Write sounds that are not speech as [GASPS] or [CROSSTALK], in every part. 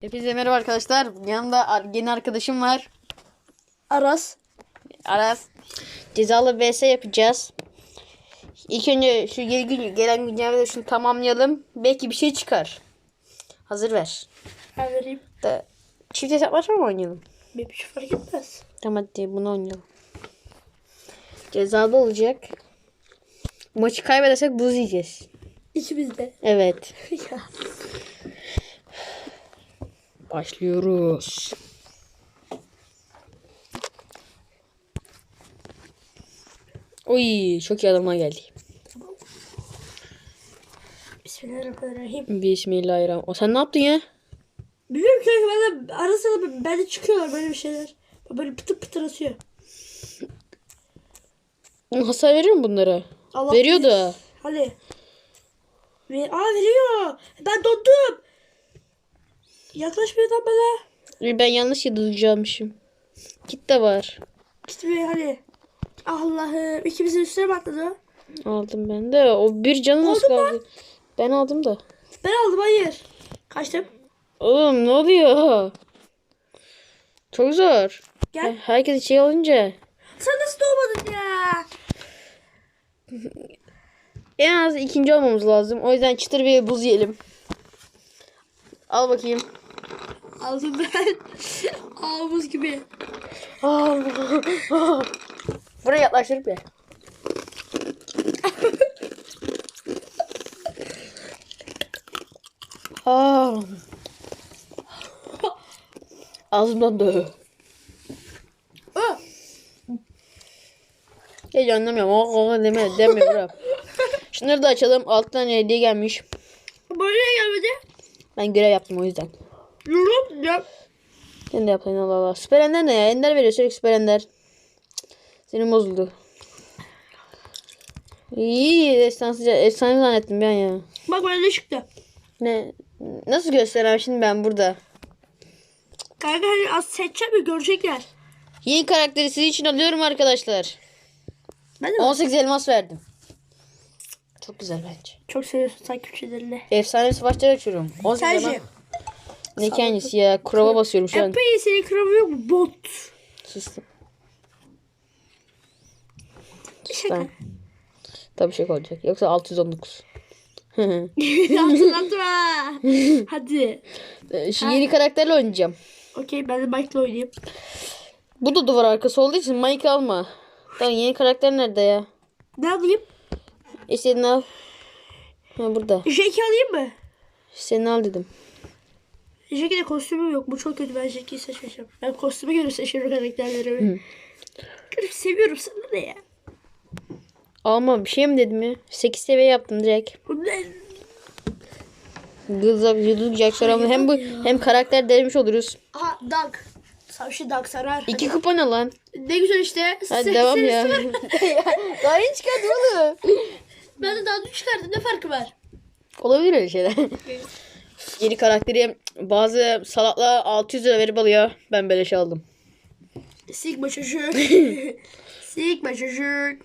Hepinize merhaba arkadaşlar. Yanımda yeni arkadaşım var. Aras. Aras. Cezalı vs yapacağız. İlk önce şu geri gün, gelen güncellemeleri şunu tamamlayalım. Belki bir şey çıkar. Hazır ver. Ben vereyim. Da, çift hesaplaşma mı oynayalım? Bir şey fark etmez. Tamam hadi bunu oynayalım. Cezalı olacak. Maçı kaybedersek buz yiyeceğiz. İkimiz de. Evet. [LAUGHS] ya. Başlıyoruz. Oy çok iyi adamlar geldi. Bismillahirrahmanirrahim. Bismillahirrahmanirrahim. O sen ne yaptın ya? Biliyorum ki de ara sıra bende çıkıyorlar böyle bir şeyler. Böyle pıtır pıtır atıyor. Hasar veriyor mu bunlara? Allah Veriyor bilir. da. Hadi. Ve aa veriyor. Ben dondum. Yaklaşmıyor lan bana. Ben yanlış yadırgacakmışım. Git de var. İşte bir hadi. Allah'ım ikimizin üstüne mi atladı? Aldım ben de. O bir canı nasıl kaldı? Ben aldım da. Ben aldım hayır. Kaçtım. Oğlum ne oluyor? Çok zor. Gel. Herkes şey olunca Sen nasıl doğmadın ya? [LAUGHS] en az ikinci olmamız lazım. O yüzden çıtır bir buz yiyelim. Al bakayım. Aa buz [LAUGHS] gibi. [LAUGHS] Buraya yaklaştırıp ya. [LAUGHS] Aa. Ağzımdan da. Aa. Hiç anlamıyorum. O o deme deme bro. Şunları da açalım. Alttan hediye gelmiş. Buraya gelmedi. Ben görev yaptım o yüzden. Yorum ya. Sen de yapayım Allah Allah. Süper Ender ne ya? Ender veriyor sürekli Süper Ender. Senin bozuldu. İyi destansı efsane zannettim ben ya. Bak ne çıktı. Ne? Nasıl göstereyim şimdi ben burada? Kanka hani az seçeceğim mi görecekler. Yeni karakteri sizin için alıyorum arkadaşlar. Ben de 18 elmas verdim. Çok güzel bence. çok seviyorsun takipçilerini. Efsane savaşları açıyorum. 18 elmas. Ne kendisi ya? Kurova basıyorum şu an. Epey senin kırımı yok mu? Bot. Sustum. Şaka. Tabii şey olacak. Yoksa 619. Hatırlatma. [LAUGHS] Hadi. Ee, Şu yeni karakterle oynayacağım. Okey ben de Mike'la oynayayım. Bu da duvar arkası olduğu için Mike alma. Tamam yeni karakter nerede ya? Ne alayım? İstediğini al. Ha burada. Jackie alayım mı? Seni al dedim. Jackie'de kostümüm yok. Bu çok kötü. Ben Jackie'yi seçmeyeceğim. Ben kostüme göre seçiyorum karakterlerimi. Garip seviyorum sana ne ya? Alma bir şey mi dedim ya? 8 seviye yaptım direkt. Bu ne? Gızak, yıldız Jackson hem bu hem karakter denemiş oluruz. Aha Dark. Savaşı Dark sarar. İki kupa ne lan? Ne güzel işte. Hadi Se- devam ya. [LAUGHS] Daha yeni çıkardı oğlum. Ben de daha dün çıkardım. Ne farkı var? Olabilir öyle şeyler. Yeni karakteri bazı salaklar 600 lira verip alıyor. Ben beleş aldım. Sigma çocuk. [LAUGHS] Sigma çocuk.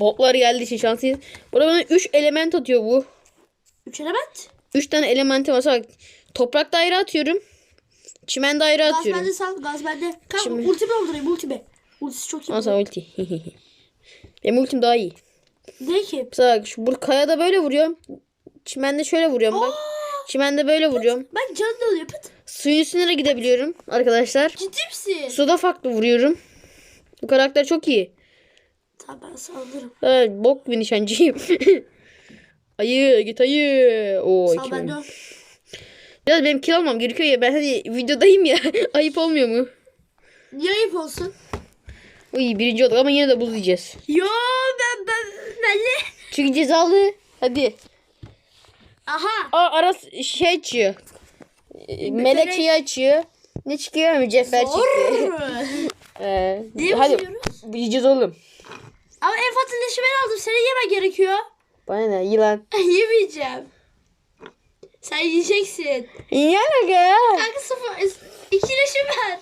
Botlar geldiği için şanslıyız. Burada bana 3 element atıyor bu. Üç element. 3 tane elementi var. Bak, toprak daire atıyorum. Çimen daire Gaz atıyorum. bende sal. Gaz bende. Kanka Şimdi- ultimi doldurayım ultimi. Ultisi çok iyi. Sana ulti. [LAUGHS] Benim ultim daha iyi. Ne ki? Mesela bak, şu bu kayada böyle vuruyorum. Çimende şöyle vuruyorum bak. Çimende böyle vuruyorum. Ben da oluyor. Pıt. Suyun üstüne de gidebiliyorum arkadaşlar. Ciddi misin? Suda farklı vuruyorum. Bu karakter çok iyi. Tamam ben saldırırım. Evet, bok bir nişancıyım. [LAUGHS] ayı git ayı. Oo, iki ben ben. de. Biraz benim kill almam gerekiyor ya. Ben hani videodayım ya. [LAUGHS] Ayıp olmuyor mu? Niye ayıp olsun? Uy birinci olduk ama yine de buz yiyeceğiz. Yo ben ben ben? Çünkü cezalı. Hadi. Aha. Aa Aras şey açıyor. Melek şeyi açıyor. Ne çıkıyor? Mücevher çıktı. Zor. [LAUGHS] Ee, Niye hadi yiyeceğiz oğlum. Ama en fazla leşi ben aldım. Senin yemen gerekiyor. Bana ne yılan. [LAUGHS] Yemeyeceğim. Sen yiyeceksin. Yiyen ya. Kanka sıfır. İki leşi ver.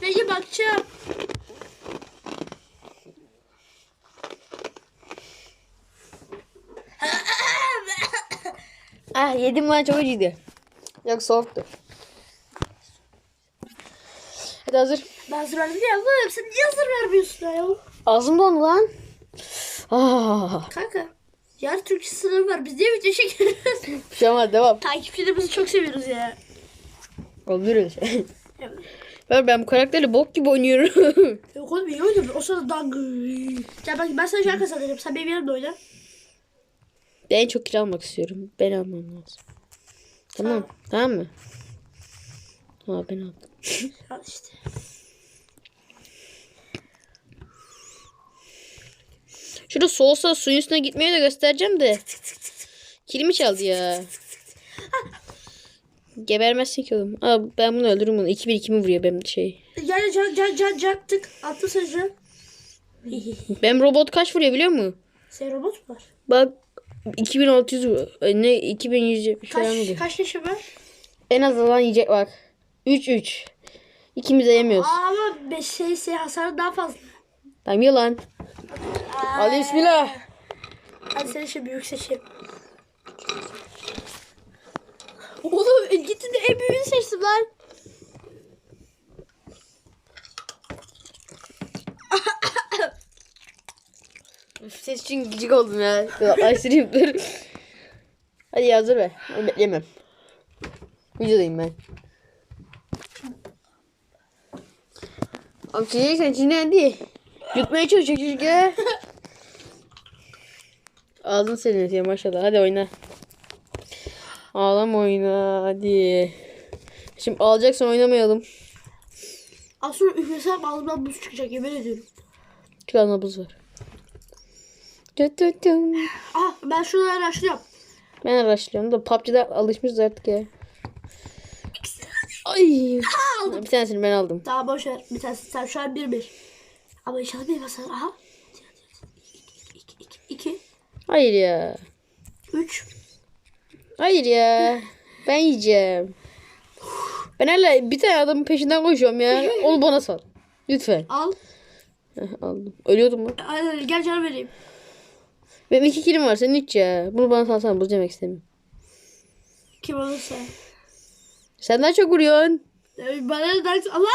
Peki bakacağım. [LAUGHS] Ah yedim lan çok acıydı. Yok soğuktur. Hadi hazır. Ben hazır verdim ya. Allah'ım sen niye hazır vermiyorsun ya? Ağzım dondu lan. Ah. Kanka. Yarın Türkçe sınavı var. Biz niye video çekiyoruz? Bir şey olmaz devam. Takipçilerimizi çok seviyoruz ya. Şey. Evet. Ben, ben bu karakterle bok gibi oynuyorum. Yok oğlum iyi oynuyor. O sırada dang. Gel bak ben sana şarkı sanırım. Sen benim yanımda oyna. Ben en çok kilo almak istiyorum. Ben almam lazım. Tamam. Tamam mı? Ha ben aldım. [LAUGHS] Al işte. Şurada soğusa suyun üstüne gitmeyi de göstereceğim de. Kilimi çaldı ya. Gebermezsin ki oğlum. Aa, ben bunu öldürürüm bunu. 2 1 2 mi vuruyor benim şey. Yani can can can can tık. Attım seni can. Benim robot kaç vuruyor biliyor musun? Senin robot var? Bak 2600 vuruyor. Ay, Ne 2100 falan Kaç, vuruyor. kaç yaşım var? En azından yiyecek bak. 3 3. İkimiz de yemiyoruz. Ama şey, şey hasarı daha fazla. Tamam ye lan. Hadi bismillah. Hadi sen şey büyük seçeyim. Oğlum e, gittin de en büyüğünü seçtim lan. Ses için gıcık oldum ya. Aysırayım dur. Hadi hazır be. Ben Bekleyemem. Videodayım ben. Abi çocuk sen içinden değil. Yutmaya çalışıyor çocuk ya. Ağzın senin ya maşallah. Hadi oyna. Ağlama oyna hadi. Şimdi alacaksan oynamayalım. Aslında üflesem ağzımdan buz çıkacak yemin ediyorum. Çıkarma buz var. Ah ben şuraları açlıyorum. Ben araştırıyorum da PUBG'de alışmışız artık ya. Ay. Bir tanesini ben aldım. Daha boş ver. Bir tanesi sen şu an bir bir. Ama inşallah bir basar. Aha. İki, iki, iki, Hayır ya. üç. Hayır ya. Ben yiyeceğim. Ben hala bir tane adamın peşinden koşuyorum ya. Onu bana sal. Lütfen. Al. Heh, aldım. Ölüyordum mu? Hadi gel canım vereyim. Benim iki kilim var. Senin üç ya. Bunu bana. Buz yemek istemiyorum. Kim olursa. Sen daha çok vuruyorsun. Ee, Bana dersin? Allah.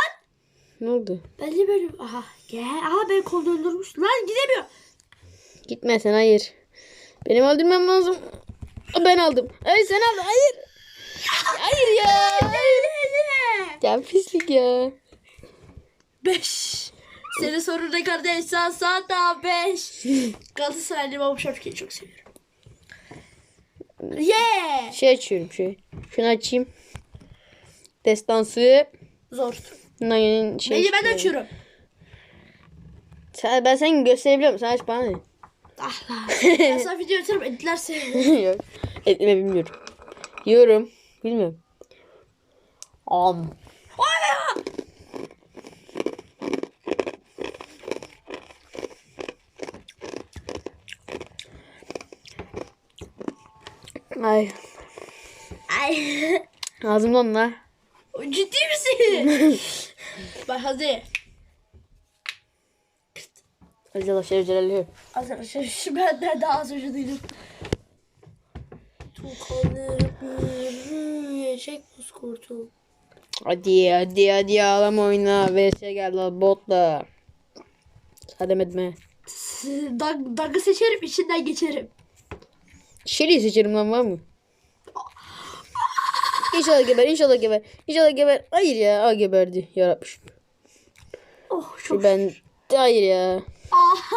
Ne oldu? Ben de böyle. Aha. Gel. Aha ben kolda öldürmüş. Lan gidemiyor. Gitme sen hayır. Benim öldürmem lazım. Aa, Ben aldım. Ay sen aldın. Hayır. Hayır ya. Ya pislik ya. Beş. Senin sorun ne kardeş? Sen sağda beş. Galatasaraylı babam Şapke'yi çok seviyorum. Yeah. Şey açıyorum şey. Şunu açayım. Destansı. Zor. Nay'ın şey. Beni ben açıyorum. Sen, ben sen gösterebiliyorum. Sen aç bana ne? Ah lan. [LAUGHS] ben sana video atarım editlerse. [LAUGHS] Yok. Etme bilmiyorum. Yiyorum. Bilmiyorum. Am. Ay. Ay. Ağzımdan la. Ciddi misin? [LAUGHS] Bak hadi. Şeref celalli. Arkadaşlar şu benden daha az önce duydum. Tukanır yiyecek buz kurtul. Hadi hadi hadi ağlama oyna. VS gel la botla. Hadi etme. Dag, dagı seçerim içinden geçerim. Şeriyi seçerim lan var mı? İnşallah geber, inşallah geber, inşallah geber. Hayır ya, aa geberdi. Yarabbi. Oh çok Şu ben, hayır ya. Ah.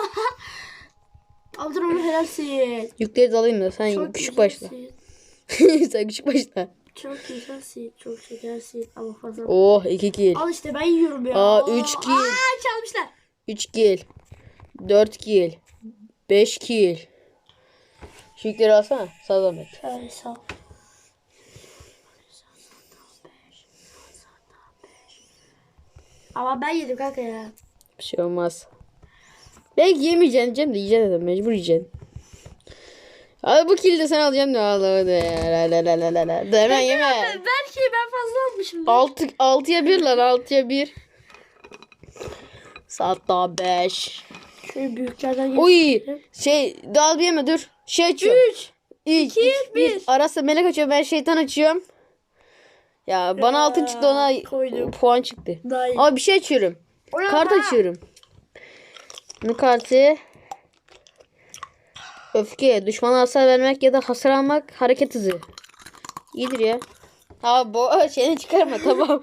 Onu helalsin. Yükleri de alayım da sen Çok küçük başla. [LAUGHS] sen küçük başla. Çok güzelsin. Çok şekersin. Ama fazla. Oh 2 kill. Al işte ben yiyorum ya. Aa, Oo. üç kill. Aa çalmışlar. 3 kill. 4 kill. 5 kill. Şu yükleri alsana. Sağ zahmet. Ay sağ ol. Ama ben yedim kanka ya. Bir şey olmaz. Belki yemeyeceksin Cem de yiyeceksin de mecbur yiyeceksin. Abi bu kill de sen alacaksın da Allah da la la la la la hemen yeme. [LAUGHS] Belki ben fazla almışım. 6 6'ya 1 lan 6'ya 1. Saat daha 5. Şöyle büyüklerden Oy şey dal bir yeme dur. Şey açıyorum. 3. 2 bir. Arası melek açıyor ben şeytan açıyorum. Ya bana altın çıktı ona koydum. puan çıktı. Daha iyi. Aa bir şey açıyorum. Oraya Kart açıyorum. Bu kartı öfke, düşmana hasar vermek ya da hasar almak hareket hızı. İyidir ya. Ha bu [LAUGHS] şeyini çıkarma tamam.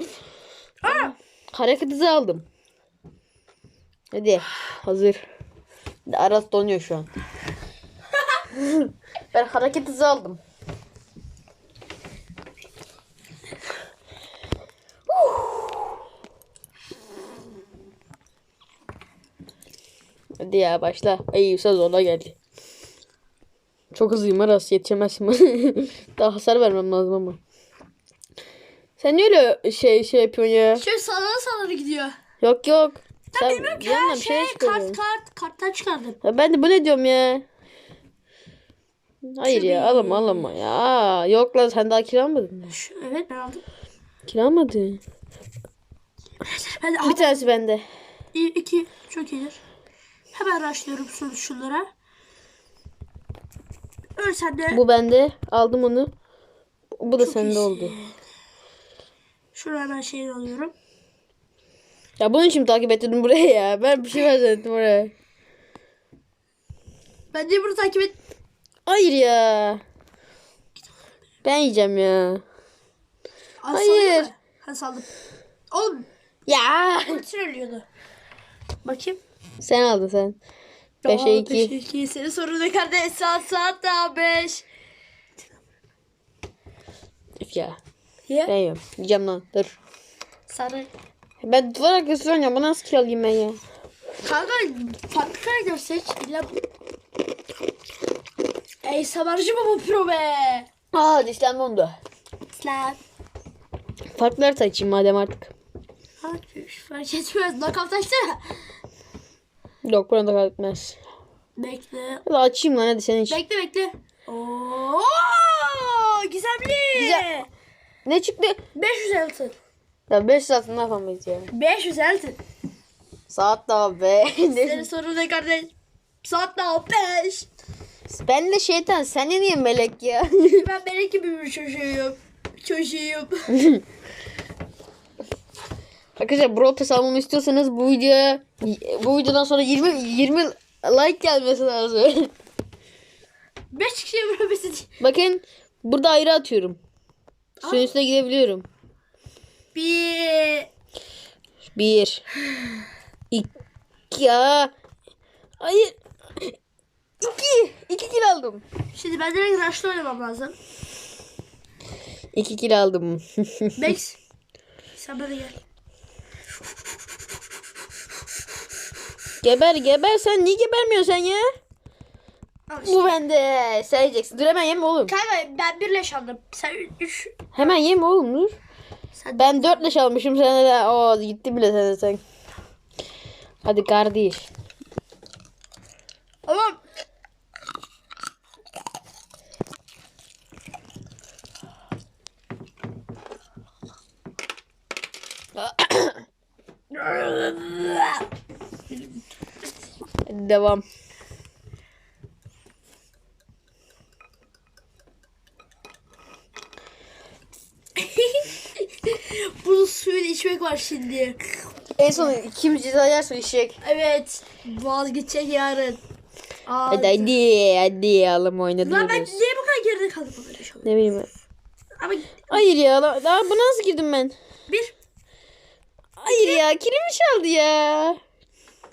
hareket hızı aldım. Hadi hazır. Aras donuyor şu an. [LAUGHS] ben hareket hızı aldım. Hadi ya başla. Ay Yusuf ona geldi. Çok hızlıyım Aras yetişemezsin. [LAUGHS] Daha hasar vermem lazım ama. Sen niye öyle şey şey yapıyorsun ya? Şöyle sallana sallana gidiyor. Yok yok. Sen Bilmiyorum ki yanına her bir şey şey kart kart karttan çıkardım. Ya ben de bu ne diyorum ya? Hayır ya Tabii. alama alama ya. Yok lan sen daha kiralamadın mı? Şu, evet ben aldım. Kiralamadın. Ben de Bir tanesi bende. İyi, iki çok iyidir. Hemen rushlıyorum şu şunlara. Öl sen de. Bu bende. Aldım onu. Bu da Çok sende iyisin. oldu. Şunu hemen şeyini alıyorum. Ya bunun için mi takip ettin buraya ya? Ben bir şey var zannettim oraya. Ben de bunu takip et. Hayır ya. Ben yiyeceğim ya. Aa, Hayır. sallayayım mı? Ha saldım. Oğlum Ya. ultin ölüyordu. Bakayım. Sen aldın sen. 5'e 2. 5'e 2. Senin sorun ne kardeş? Saat saat daha 5. Ya. Ye. Ben yiyorum. Yiyeceğim lan. Dur. Sarı. Ben duvar arkası oynuyorum. Bunu nasıl kiralayayım ben ya? Kanka farklı karakter seç. İlla... Ey savarcı mı bu pro be? Aa dişlenme oldu. Slap. Farklılar seçeyim madem artık. Hadi fark etmez. Knockout açsana. Yok buna da kaybetmez. Bekle. Hadi açayım lan hadi senin için. Bekle bekle. Oo, gizemli. Güzel. Ne çıktı? 500 altın. Ya 5 saat ne yapamayız ya? 500 altın. Saat daha be. Senin sorun ne kardeş? Saat daha 5. ben de şeytan sen de niye melek ya? [LAUGHS] Ben benim gibi bir çocuğum. Çocuğum. [LAUGHS] Arkadaşlar Brawl Pass almamı istiyorsanız bu videoya bu videodan sonra 20 20 like gelmesi lazım. [LAUGHS] 5 kişiye bırakması Bakın burada ayrı atıyorum. Suyun üstüne gidebiliyorum. Bir. Bir. [SIGHS] İki. Hayır. İki. İki kil aldım. Şimdi ben direkt rush'ta oynamam lazım. İki kil aldım. [LAUGHS] Max. Sen bana gel. geber geber sen niye gebermiyorsun sen ya? Al işte. Bu bende. Sen yiyeceksin. Dur hemen yeme oğlum. Kanka ben bir leş aldım. Sen 3. Hemen yeme oğlum dur. Sen Ben dört leş almışım sen de o gitti bile sen sen. Hadi kardeş. Oğlum. Hadi devam. [LAUGHS] Bunun suyunu içmek var şimdi. En son kim ceza yerse içecek. Evet. Vazgeçecek yarın. Aa, Hadi hadi hadi alım oynadı. Lan ben niye bu kadar geride kaldım böyle şey Ne bileyim ben. Ama Hayır ya daha buna nasıl girdim ben? Ya kilimi çaldı ya.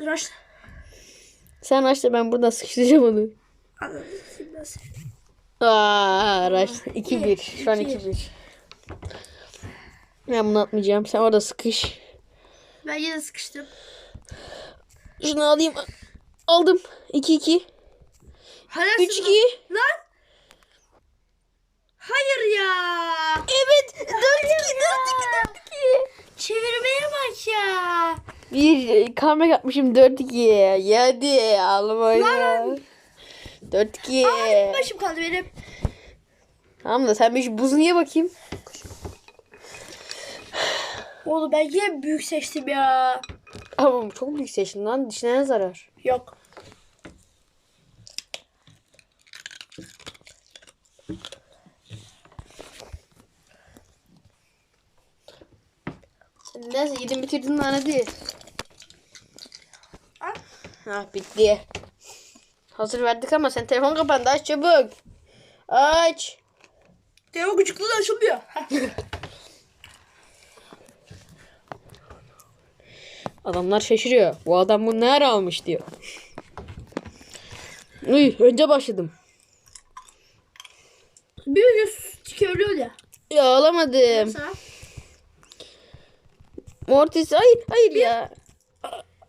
Rush. Sen açta ben buradan sıkıştıracağım onu. Aa araç 2-1. Şu an 2-1. Ben bunu atmayacağım. Sen orada sıkış. Ben yine sıkıştım. Şunu alayım. Aldım. 2-2. Hala 3-2. sıkıştım. Lan. Hayır ya. Evet. 4-2. 4-2. 4-2. Çevirmeye bak ya. Bir comeback atmışım 4-2. Hadi alım oyna. 4-2. Aa, başım kaldı benim. Tamam da sen bir buzunu ye bakayım. Oğlum ben yine büyük seçtim ya. Ama çok büyük seçtin lan. Dişine ne zarar? Yok. Neyse yedin bitirdin lan hadi. Al. Ha bitti. Hazır verdik ama sen telefon kapandı aç çabuk. Aç. Telefon gıcıklığı da açılmıyor. Adamlar şaşırıyor. Bu adam bunu nerede almış diyor. Uy, önce başladım. bir video çıkıyor ya. Ya alamadım. Sana. Mortis hayır hayır ya.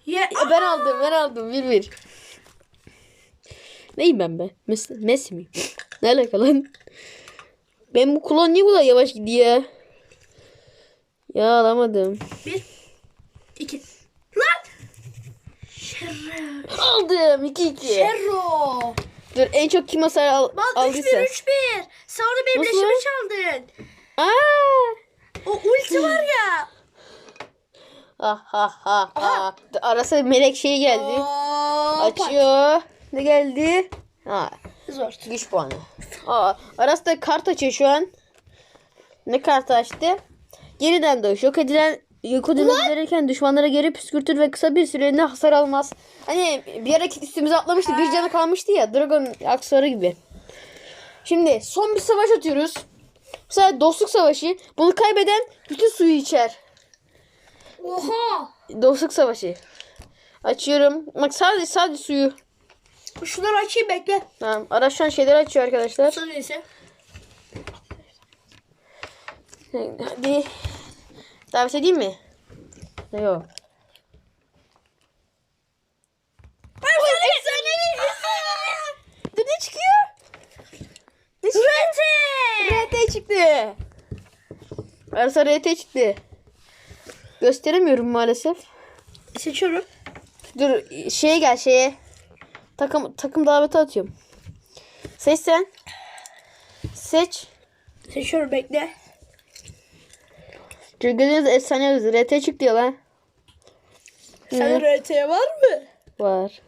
Ya, Ya Ben aldım ben aldım bir bir. Neyim ben be? Messi, Messi mi? [LAUGHS] Ne alaka lan? Ben bu klon niye bu kadar yavaş gidiyor? Ya alamadım. Bir. iki. Lan. Şerro. Aldım 2-2. Şerro. Dur en çok kim hasar al, 3-1 aldıysa. 3-1. Sen orada benim leşimi çaldın. Aa! O ulti var ya. Ha ha ha ha. Arası melek şey geldi. Aa, Açıyor. Ne geldi? Ha, Zor. güç puanı. Aa, Aras da kart açıyor şu an. Ne kartı açtı? Yeniden doğuş. Yok edilen yok edilebilirken düşmanlara geri püskürtür ve kısa bir süreliğine hasar almaz. Hani bir ara üstümüze atlamıştı. Bir canı kalmıştı ya. Dragon aksesuarı gibi. Şimdi son bir savaş atıyoruz. Sefer dostluk savaşı. Bunu kaybeden bütün suyu içer. Oha. Dostluk savaşı. Açıyorum. Bak sadece sadece suyu. Şunları açayım bekle. Tamam. Araç şu an şeyleri açıyor arkadaşlar. Sana neyse. Hadi. Davet edeyim mi? Yok. Ne çıkıyor? Ne çıkıyor? RT çıktı. Arsa RT çıktı. Gösteremiyorum maalesef. Seçiyorum. Dur şeye gel şeye. Takım takım daveti atıyorum. Seç sen. Seç. Seçiyorum bekle. Gördüğünüz efsane. RT çıktı diyor lan. Senin RT var mı? Var.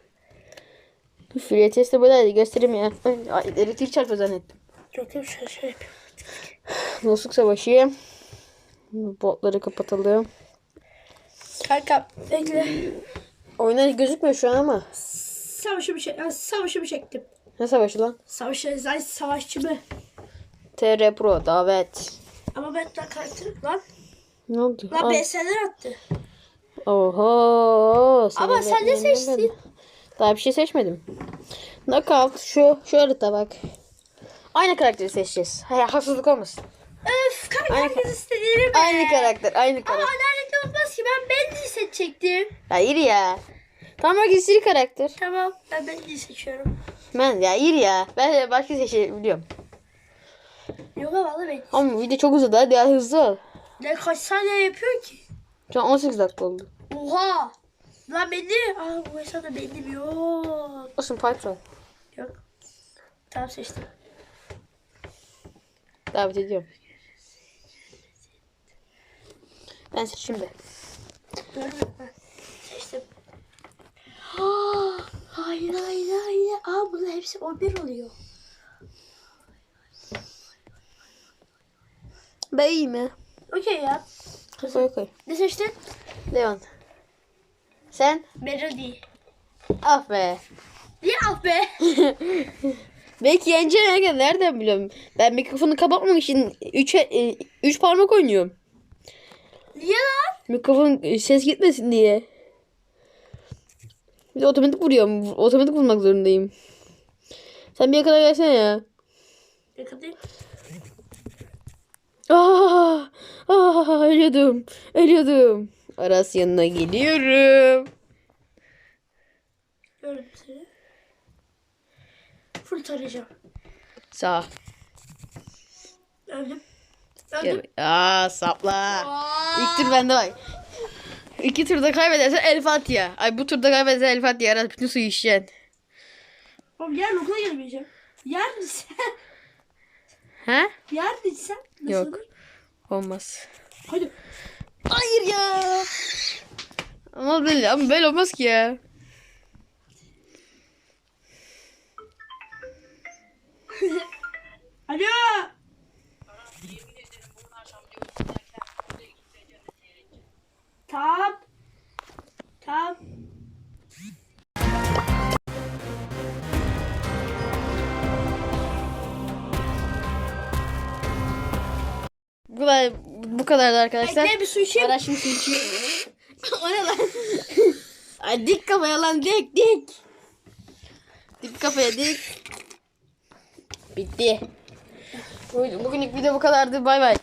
Free testi buradaydı. Göstereyim ya. Ay, elektrik çarpı zannettim. Yok şöyle şöyle yapayım. Dostluk savaşı. Botları kapatalım. Kanka bekle. Oyunlar gözükmüyor şu an ama. Savaşımı çek. Yani savaşımı çektim. Ne savaşı lan? Savaşı zaten savaşçımı. TR Pro davet. Ama ben daha karakterim lan. Ne oldu? Lan Al. BS'ler attı. Oho. Ama sen de seçtin. Daha bir şey seçmedim. Knockout şu şu harita bak. Aynı karakteri seçeceğiz. Hay haksızlık olmasın. Öf kanka Aynı- herkes istediğini be. Aynı karakter, aynı Ama karakter. ben Bendy'yi seçecektim. Hayır ya. Tamam herkes istediği karakter. Tamam ben Bendy'yi seçiyorum. Ben ya iyi ya. Ben de başka seçebiliyorum. Yok ama Bendy. Ama video çok uzadı. Hadi ya, hızlı ol. Ne kaç saniye yapıyor ki? Şu an 18 dakika oldu. Oha. Lan Bendy. Aa bu hesapta Bendy'm yok. Olsun Patron. Yok. Tamam seçtim. Davet ediyorum. Ben seç şimdi. Seçtim. [GASPS] hayır hayır hayır. Aa bunlar hepsi 11 oluyor. Ben iyi mi? Okey ya. Koy koy. Ne seçtin? Leon. Sen? Melody. Ah be. Niye ah be? [LAUGHS] Belki yeneceğim ya. Nereden biliyorum? Ben mikrofonu kapatmak için 3 3 parmak oynuyorum. Niye lan? Mikrofon e, ses gitmesin diye. Bir de otomatik vuruyorum. Otomatik vurmak zorundayım. Sen bir yakına gelsene ya. Yakalayayım. Ah, ah, ölüyordum. Ölüyordum. Aras yanına geliyorum. Gördüm seni. Full tarayacağım. Sağ. Öldüm. Öldüm. Aa sapla. İlk tur bende var. İki turda kaybedersen El Fatiha. Ay bu turda kaybedersen El Fatiha. Aras bütün suyu içeceksin. Oğlum yarın okula gelmeyeceğim. Yarın sen. Ha? Yarın sen. Nasıl Yok. olur? Olmaz. Hadi. Hayır ya. Ama böyle, ama böyle olmaz ki ya. [LAUGHS] Alo. Tap. Tap. Bu kadar, bu kadardı arkadaşlar. Ekle bir su içeyim. Ara şimdi su içeyim. [LAUGHS] o ne lan? Ay dik kafaya lan dik dik. Dik kafaya dik. Bitti. Bugünlük video bu kadardı. Bay bay.